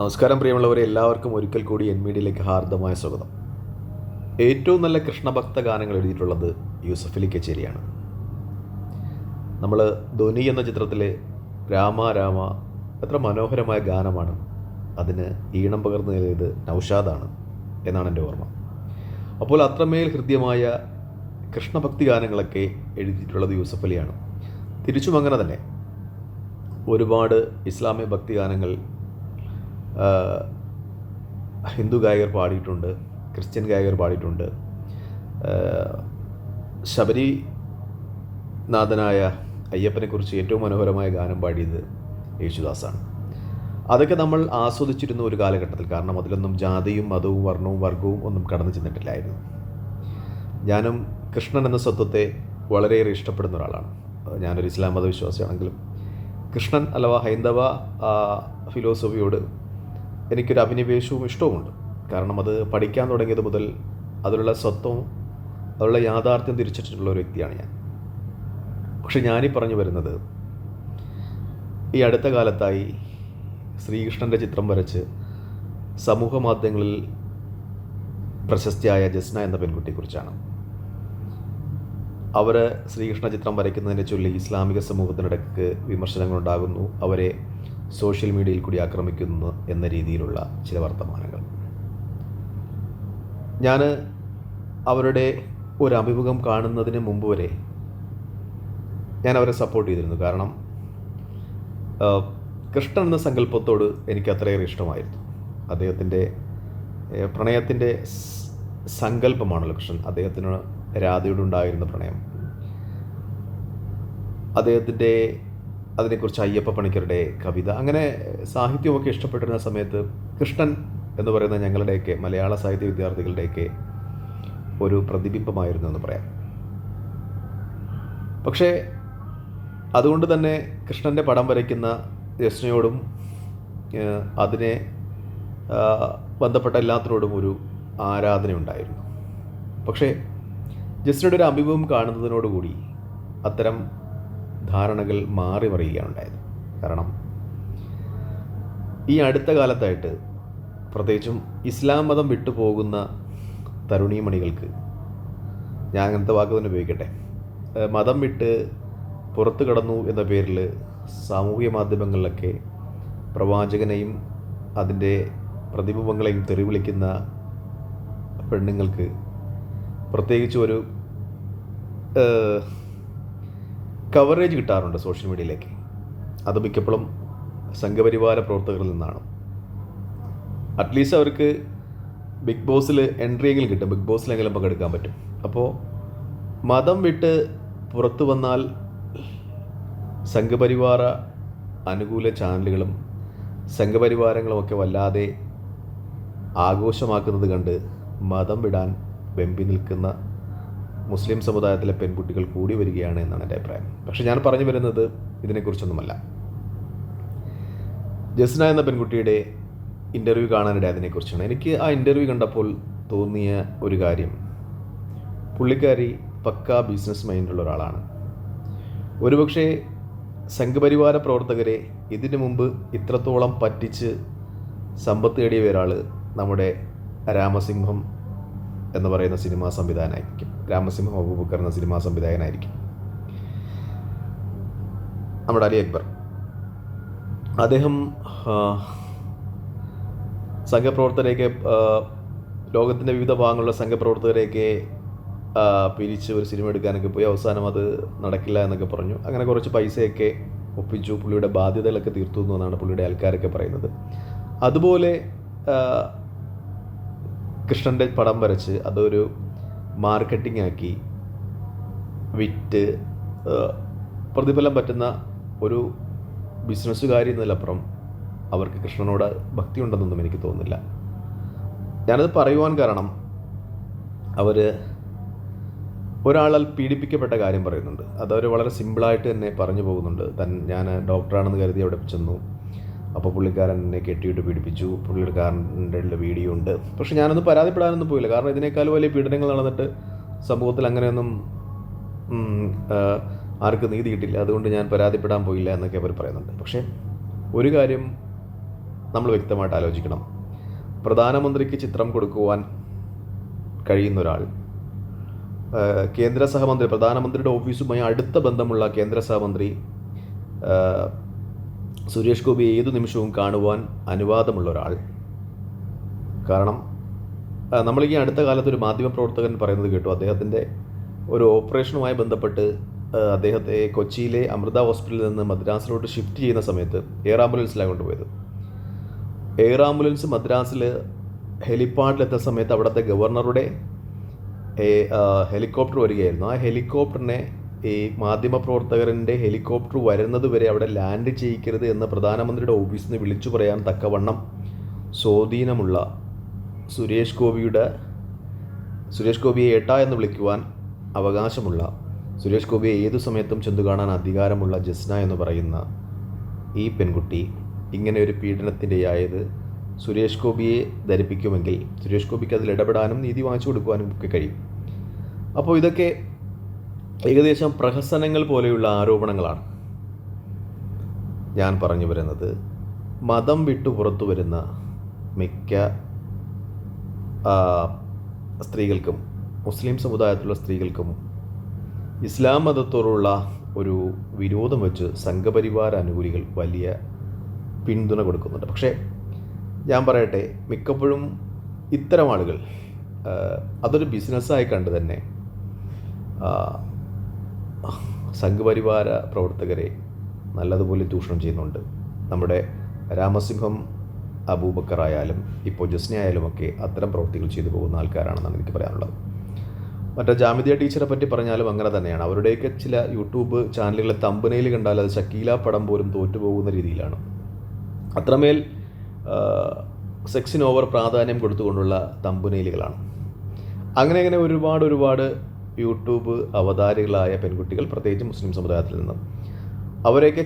നമസ്കാരം പ്രിയമുള്ളവരെ എല്ലാവർക്കും ഒരിക്കൽ കൂടി എൻ മീഡിയയിലേക്ക് ഹാർദമായ സ്വാഗതം. ഏറ്റവും നല്ല കൃഷ്ണഭക്ത ഗാനങ്ങൾ എഴുതിയിട്ടുള്ളത് യൂസഫലി കച്ചേരിയാണ്. നമ്മൾ ധ്വനി എന്ന ചിത്രത്തിലെ രാമ രാമ എത്ര മനോഹരമായ ഗാനമാണ്. അതിന് ഈണം പകർന്നു നൽകിയത് നൗഷാദാണ് എന്നാണ് എന്റെ ഓർമ്മ. അപ്പോൾ അത്രമേൽ ഹൃദ്യമായ കൃഷ്ണഭക്തി ഗാനങ്ങളൊക്കെ എഴുതിയിട്ടുള്ളത് യൂസഫലിയാണ്. തിരിച്ചും അങ്ങനെ തന്നെ. ഒരുപാട് ഇസ്ലാമിക ഭക്തി ഗാനങ്ങൾ ഹിന്ദു ഗായകർ പാടിയിട്ടുണ്ട് ക്രിസ്ത്യൻ ഗായകർ പാടിയിട്ടുണ്ട്. ആ, ശബരി നാഥനായ അയ്യപ്പനെക്കുറിച്ച് ഏറ്റവും മനോഹരമായ ഗാനം പാടിയത് യേശുദാസാണ്. അതൊക്കെ നമ്മൾ ആസ്വദിച്ചിരുന്ന ഒരു കാലഘട്ടത്തിൽ കാരണം അതിലൊന്നും ജാതിയും മതവും വർണവും വർഗവും ഒന്നും കടന്നു ചെന്നിട്ടില്ലായിരുന്നു. ഞാനും കൃഷ്ണൻ എന്ന സ്വത്വത്തെ വളരെയേറെ ഇഷ്ടപ്പെടുന്ന ഒരാളാണ്. ഞാനൊരു ഇസ്ലാം മതവിശ്വാസിയാണെങ്കിലും കൃഷ്ണൻ അഥവാ ഹൈന്ദവ ഫിലോസഫിയോട് എനിക്കൊരു അഭിനിവേശവും ഇഷ്ടവുമുണ്ട്. കാരണം അത് പഠിക്കാൻ തുടങ്ങിയത് മുതൽ അതിലുള്ള സ്വത്വവും അതിലുള്ള യാഥാർത്ഥ്യം തിരിച്ചിട്ടുള്ള ഒരു വ്യക്തിയാണ് ഞാൻ. പക്ഷെ ഞാനീ പറഞ്ഞു വരുന്നത് ഈ അടുത്ത കാലത്തായി ശ്രീകൃഷ്ണന്റെ ചിത്രം വരച്ച് സമൂഹ മാധ്യമങ്ങളിൽ പ്രശസ്തിയായ ജസ്ന എന്ന പെൺകുട്ടിയെക്കുറിച്ചാണ്. അവർ ശ്രീകൃഷ്ണ ചിത്രം വരയ്ക്കുന്നതിനെ ചൊല്ലി ഇസ്ലാമിക സമൂഹത്തിനിടയ്ക്ക് വിമർശനങ്ങളുണ്ടാകുന്നു. അവരെ സോഷ്യൽ മീഡിയയിൽ കൂടി ആക്രമിക്കുന്നു എന്ന രീതിയിലുള്ള ചില വർത്തമാനങ്ങൾ. ഞാൻ അവരുടെ ഒരു അഭിമുഖം കാണുന്നതിന് മുമ്പ് വരെ ഞാൻ അവരെ സപ്പോർട്ട് ചെയ്തിരുന്നു. കാരണം കൃഷ്ണൻ എന്ന സങ്കല്പത്തോട് എനിക്ക് അത്രയേറെ ഇഷ്ടമായിരുന്നു. അദ്ദേഹത്തിന്റെ പ്രണയത്തിന്റെ സങ്കല്പമാണല്ലോ കൃഷ്ണൻ. അദ്ദേഹത്തിന് രാധയോടുണ്ടായിരുന്ന പ്രണയം. അദ്ദേഹത്തിന്റെ അതിനെക്കുറിച്ച് അയ്യപ്പ പണിക്കരുടെ കവിത. അങ്ങനെ സാഹിത്യമൊക്കെ ഇഷ്ടപ്പെട്ടിരുന്ന സമയത്ത് കൃഷ്ണൻ എന്ന് പറയുന്ന ഞങ്ങളുടെയൊക്കെ മലയാള സാഹിത്യ വിദ്യാർത്ഥികളുടെയൊക്കെ ഒരു പ്രതിബിംബമായിരുന്നു എന്ന് പറയാം. പക്ഷേ അതുകൊണ്ട് തന്നെ കൃഷ്ണന്റെ പടം വരയ്ക്കുന്ന രചനയോടും അതിനെ ബന്ധപ്പെട്ട എല്ലാത്തിനോടും ഒരു ആരാധന ഉണ്ടായിരുന്നു പക്ഷേ ജസ്റ്റിയുടെ ഒരു അഭിമുഖം കാണുന്നതിനോടുകൂടി അത്തരം ധാരണകൾ മാറി മറിയുകയാണ് ഉണ്ടായത് കാരണം ഈ അടുത്ത കാലത്തായിട്ട് പ്രത്യേകിച്ചും ഇസ്ലാം മതം വിട്ടുപോകുന്ന തരുണീമണികൾക്ക് ഞാൻ അങ്ങനത്തെ വാക്ക് തന്നെ ഉപയോഗിക്കട്ടെ. മതം വിട്ട് പുറത്തു കടന്നു എന്ന പേരിൽ സാമൂഹിക മാധ്യമങ്ങളിലൊക്കെ പ്രവാചകനെയും അതിന്റെ പ്രതിബിംബങ്ങളെയും തെറിവിളിക്കുന്ന പെണ്ണുങ്ങൾക്ക് പ്രത്യേകിച്ച് ഒരു കവറേജ് കിട്ടാറുണ്ട് സോഷ്യൽ മീഡിയയിലേക്ക് അത് മിക്കപ്പോഴും സംഘപരിവാര പ്രവർത്തകരിൽ നിന്നാണ്. അറ്റ്ലീസ്റ്റ് അവർക്ക് ബിഗ് ബോസിൽ എൻട്രിയെങ്കിലും കിട്ടും. ബിഗ് ബോസിലെങ്കിലും പങ്കെടുക്കാൻ പറ്റും. അപ്പോൾ മതം വിട്ട് പുറത്തു വന്നാൽ സംഘപരിവാര അനുകൂല ചാനലുകളും സംഘപരിവാരങ്ങളുമൊക്കെ വല്ലാതെ ആഘോഷമാക്കുന്നത് കണ്ട് മതം വിടാൻ വെമ്പി നിൽക്കുന്ന മുസ്ലിം സമുദായത്തിലെ പെൺകുട്ടികൾ കൂടി വരികയാണ് എന്നാണ് എന്റെ അഭിപ്രായം. പക്ഷെ ഞാൻ പറഞ്ഞു വരുന്നത് ഇതിനെക്കുറിച്ചൊന്നുമല്ല. ജസ്ന എന്ന പെൺകുട്ടിയുടെ ഇന്റർവ്യൂ കാണാനിടെ അതിനെക്കുറിച്ചാണ്. എനിക്ക് ആ ഇന്റർവ്യൂ കണ്ടപ്പോൾ തോന്നിയ ഒരു കാര്യം. പുള്ളിക്കാരി പക്ക ബിസിനസ് മൈൻഡുള്ള ഒരാളാണ്. ഒരുപക്ഷെ സംഘപരിവാര പ്രവർത്തകരെ ഇതിനു മുമ്പ് ഇത്രത്തോളം പറ്റിച്ച് സമ്പത്ത് നേടിയ ഒരാൾ നമ്മുടെ രാമസിംഹം എന്ന് പറയുന്ന സിനിമാ സംവിധാനമായിരിക്കും രാമസിംഹം അബൂബക്കർ എന്ന സിനിമാ സംവിധായകനായിരിക്കും. നമ്മുടെ അലി അക്ബർ. അദ്ദേഹം സംഘപ്രവർത്തകരെയൊക്കെ ലോകത്തിന്റെ വിവിധ ഭാഗങ്ങളിലുള്ള സംഘപ്രവർത്തകരെയൊക്കെ പിരിച്ച് ഒരു സിനിമ എടുക്കാനൊക്കെ പോയി. അവസാനം അത് നടക്കില്ല എന്നൊക്കെ പറഞ്ഞു. അങ്ങനെ കുറച്ച് പൈസയൊക്കെ ഒപ്പിച്ചു. പുള്ളിയുടെ ബാധ്യതകളൊക്കെ തീർത്തു എന്നാണ് പുള്ളിയുടെ ആൾക്കാരൊക്കെ പറയുന്നത്. അതുപോലെ കൃഷ്ണന്റെ പടം വരച്ച് അതൊരു മാർക്കറ്റിംഗ് ആക്കി വിറ്റ് പ്രതിഫലം പറ്റുന്ന ഒരു ബിസിനസ്സുകാരി എന്നതിലപ്പുറം അവർക്ക് കൃഷ്ണനോട് ഭക്തി ഉണ്ടെന്നൊന്നും എനിക്ക് തോന്നുന്നില്ല. ഞാനത് പറയുവാൻ കാരണം അവർ ഒരാളാൽ പീഡിപ്പിക്കപ്പെട്ട കാര്യം പറയുന്നുണ്ട്. അതവർ വളരെ സിമ്പിളായിട്ട് തന്നെ പറഞ്ഞു പോകുന്നുണ്ട്. തൻ ഞാൻ ഡോക്ടറാണെന്ന് കരുതി അവിടെ ചെന്നു. അപ്പോൾ പുള്ളിക്കാരൻ എന്നെ കെട്ടിയിട്ട് പീഡിപ്പിച്ചു. പുള്ളിക്കാരന്റെ വീഡിയോ ഉണ്ട്. പക്ഷെ ഞാനൊന്നും പരാതിപ്പെടാനൊന്നും പോയില്ല. കാരണം ഇതിനേക്കാൾ വലിയ പീഡനങ്ങൾ നടന്നിട്ട് സമൂഹത്തിൽ അങ്ങനെയൊന്നും ആർക്ക് നീതി കിട്ടില്ല. അതുകൊണ്ട് ഞാൻ പരാതിപ്പെടാൻ പോയില്ല എന്നൊക്കെ അവർ പറയുന്നുണ്ട്. പക്ഷേ ഒരു കാര്യം നമ്മൾ വ്യക്തമായിട്ട് ആലോചിക്കണം. പ്രധാനമന്ത്രിക്ക് ചിത്രം കൊടുക്കുവാൻ കഴിയുന്ന ഒരാൾ കേന്ദ്ര സഹമന്ത്രി പ്രധാനമന്ത്രിയുടെ ഓഫീസുമായി അടുത്ത ബന്ധമുള്ള കേന്ദ്ര സഹമന്ത്രി സുരേഷ് ഗോപി ഏതു നിമിഷവും കാണുവാൻ അനുവാദമുള്ള ഒരാൾ. കാരണം നമ്മൾ ഈ അടുത്ത കാലത്ത് ഒരു മാധ്യമപ്രവർത്തകൻ പറയുന്നത് കേട്ടു. അദ്ദേഹത്തിന്റെ ഒരു ഓപ്പറേഷനുമായി ബന്ധപ്പെട്ട് അദ്ദേഹത്തെ കൊച്ചിയിലെ അമൃത ഹോസ്പിറ്റലിൽ നിന്ന് മദ്രാസിലോട്ട് ഷിഫ്റ്റ് ചെയ്യുന്ന സമയത്ത് എയർ ആംബുലൻസിലാണ് കൊണ്ടുപോയത്. എയർ ആംബുലൻസ് മദ്രാസിൽ ഹെലിപ്പാഡിലെത്തുന്ന സമയത്ത് അവിടുത്തെ ഗവർണറുടെ ഹെലികോപ്റ്റർ വരികയായിരുന്നു. ആ ഹെലികോപ്റ്ററിനെ ഈ മാധ്യമപ്രവർത്തകരന്റെ ഹെലികോപ്റ്റർ വരുന്നത് വരെ അവിടെ ലാൻഡ് ചെയ്യിക്കരുത് എന്ന് പ്രധാനമന്ത്രിയുടെ ഓഫീസിൽ നിന്ന് വിളിച്ചു പറയാൻ തക്കവണ്ണം സ്വാധീനമുള്ള സുരേഷ് ഗോപിയുടെ സുരേഷ് ഗോപിയെ ഏട്ട എന്ന് വിളിക്കുവാൻ അവകാശമുള്ള സുരേഷ് ഗോപിയെ ഏതു സമയത്തും ചെന്നു കാണാൻ അധികാരമുള്ള ജസ്ന എന്ന് പറയുന്ന ഈ പെൺകുട്ടി ഇങ്ങനെ ഒരു പീഡനത്തിന്റെയായത് സുരേഷ് ഗോപിയെ ധരിപ്പിക്കുമെങ്കിൽ സുരേഷ് ഗോപിക്ക് അതിൽ ഇടപെടാനും നീതി വാങ്ങിച്ചു കൊടുക്കുവാനും ഒക്കെ കഴിയും. അപ്പോൾ ഇതൊക്കെ ഏകദേശം പ്രഹസനങ്ങൾ പോലെയുള്ള ആരോപണങ്ങളാണ് ഞാൻ പറഞ്ഞു വരുന്നത്. മതം വിട്ടു പുറത്തു വരുന്ന മിക്ക സ്ത്രീകൾക്കും മുസ്ലിം സമുദായത്തിലുള്ള സ്ത്രീകൾക്കും ഇസ്ലാം മതത്തോടുള്ള ഒരു വിരോധം വെച്ച് സംഘപരിവാര അനുകൂലികൾ വലിയ പിന്തുണ കൊടുക്കുന്നുണ്ട്. പക്ഷേ ഞാൻ പറയട്ടെ മിക്കപ്പോഴും ഇത്തരം ആളുകൾ അതൊരു ബിസിനസ്സായി കണ്ട് തന്നെ സംഘപരിവാര പ്രവർത്തകരെ നല്ലതുപോലെ ചൂഷണം ചെയ്യുന്നുണ്ട്. നമ്മുടെ രാമസിംഹം അബൂബക്കർ ആയാലും ഇപ്പോൾ ജസ്ന ആയാലും ഒക്കെ അത്തരം പ്രവൃത്തികൾ ചെയ്തു പോകുന്ന ആൾക്കാരാണെന്നാണ് എനിക്ക് പറയാനുള്ളത്. മറ്റേ ജാമിദിയ ടീച്ചറെ പറ്റി പറഞ്ഞാലും അങ്ങനെ തന്നെയാണ്. അവരുടെയൊക്കെ ചില യൂട്യൂബ് ചാനലുകളെ തമ്പനയിൽ കണ്ടാൽ അത് ഷക്കീല പടം പോലും തോറ്റുപോകുന്ന രീതിയിലാണ്. അത്രമേൽ സെക്സിന് ഓവർ പ്രാധാന്യം കൊടുത്തുകൊണ്ടുള്ള തമ്പുനയിലുകളാണ്. അങ്ങനെ അങ്ങനെ ഒരുപാട് ഒരുപാട് യൂട്യൂബ് അവതാരികളായ പെൺകുട്ടികൾ പ്രത്യേകിച്ച് മുസ്ലിം സമുദായത്തിൽ നിന്ന്. അവരെയൊക്കെ